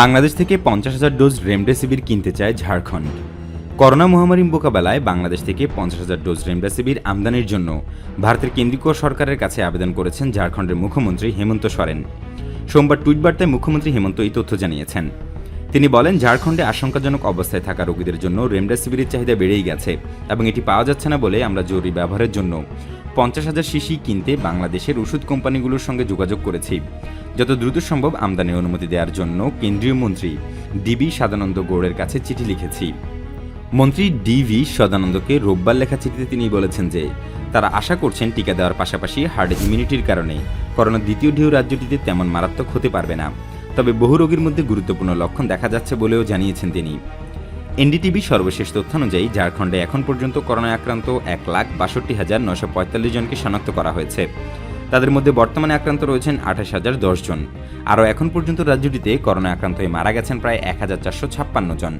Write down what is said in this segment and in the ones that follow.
বাংলাদেশ থেকে পঞ্চাশ হাজার ডোজ রেমডেসিভির কিনতে চায় ঝাড়খণ্ড। করোনা মহামারী মোকাবেলায় বাংলাদেশ থেকে পঞ্চাশ হাজার ডোজ রেমডেসিভির আমদানির জন্য ভারতের কেন্দ্রীয় সরকারের কাছে আবেদন করেছেন ঝাড়খণ্ডের মুখ্যমন্ত্রী হেমন্ত সোরেন। সোমবার টুইট বার্তায় মুখ্যমন্ত্রী হেমন্ত এই তথ্য জানিয়েছেন। তিনি বলেন, ঝাড়খণ্ডে আশঙ্কাজনক অবস্থায় থাকা রোগীদের জন্য রেমডেসিভিরের চাহিদা বেড়েই গেছে এবং এটি পাওয়া যাচ্ছে না বলে আমরা জরুরি ব্যবহারের জন্য পঞ্চাশ হাজার শিশি কিনতে বাংলাদেশের ওষুধ কোম্পানিগুলোর সঙ্গে যোগাযোগ করেছি। যত দ্রুত সম্ভব আমদানি অনুমতি দেওয়ার জন্য কেন্দ্রীয় মন্ত্রী ডিবি সদানন্দ গৌড়ের কাছে চিঠি লিখেছি। মন্ত্রী ডিভি সদানন্দকে রোববার লেখা চিঠিতে তিনি বলেছেন যে, তারা আশা করছেন টিকা দেওয়ার পাশাপাশি হার্ড ইমিউনিটির কারণে করোনা দ্বিতীয় ঢেউ রাজ্যটিতে তেমন মারাত্মক হতে পারবে না। তবে বহু রোগীর মধ্যে গুরুত্বপূর্ণ লক্ষণ দেখা যাচ্ছে বলেও জানিয়েছেন তিনি। এনডিটিভি সর্বশেষ তথ্য অনুযায়ী ঝাড়খণ্ডে এখন পর্যন্ত করোনায় আক্রান্ত এক লাখ বাষট্টি হাজার নশো পঁয়তাল্লিশ জনকে শনাক্ত করা হয়েছে। তাদের মধ্যে বর্তমানে আক্রান্ত রয়েছেন আঠাশ হাজার দশ জন। আরও এখন পর্যন্ত রাজ্যটিতে করোনা আক্রান্ত হয়ে মারা গেছেন প্রায় এক হাজার চারশো ছাপ্পান্ন জন।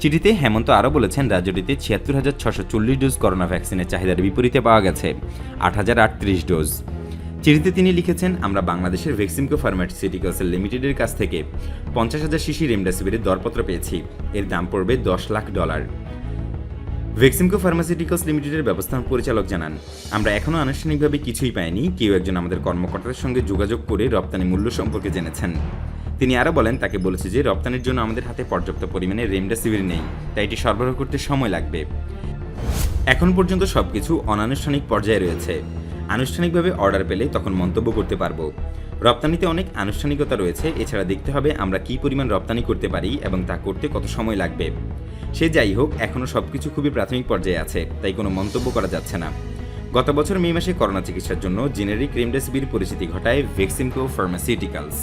চিঠিতে হেমন্ত আরও বলেছেন, রাজ্যটিতে ছিয়াত্তর হাজার ছশো চল্লিশ ডোজ করোনা ভ্যাকসিনের চাহিদার বিপরীতে পাওয়া গেছে, আট হাজার আটত্রিশ ডোজ। চিঠিতে তিনি লিখেছেন, আমরা বাংলাদেশের ভ্যাকসিনকো ফার্মাসিউটিক্যালস লিমিটেডের কাছ থেকে পঞ্চাশ হাজার শিশি রেমডেসিভিরের দরপত্র পেয়েছি। এর দাম পড়বে দশ লাখ ডলার। ভ্যাকসিনকো ফার্মাসিউটিক্যালস লিমিটেডের ব্যবস্থাপনা পরিচালক জানান, আমরা এখনও আনুষ্ঠানিকভাবে কিছুই পাইনি। কেউ একজন আমাদের কর্মকর্তাদের সঙ্গে যোগাযোগ করে রপ্তানি মূল্য সম্পর্কে জেনেছেন। তিনি আরও বলেন, তাকে বলেছে যে রপ্তানির জন্য আমাদের হাতে পর্যাপ্ত পরিমাণে রেমডেসিভির নেই, তাই এটি সরবরাহ করতে সময় লাগবে। এখন পর্যন্ত সবকিছু অনানুষ্ঠানিক পর্যায়ে রয়েছে। আনুষ্ঠানিকভাবে অর্ডার পেলে তখন মন্তব্য করতে পারব। রপ্তানিতে অনেক আনুষ্ঠানিকতা রয়েছে, এছাড়া দেখতে হবে আমরা কী পরিমাণ রপ্তানি করতে পারি এবং তা করতে কত সময় লাগবে। সে যাই হোক এখনও সব কিছু খুবই প্রাথমিক পর্যায়ে আছে, তাই কোনো মন্তব্য করা যাচ্ছে না। গত বছর মে মাসে করোনা চিকিৎসার জন্য জেনেরিক রেমডেসিভির পরিচিতি ঘটায় ভ্যাকসিনকো ফার্মাসিউটিক্যালস।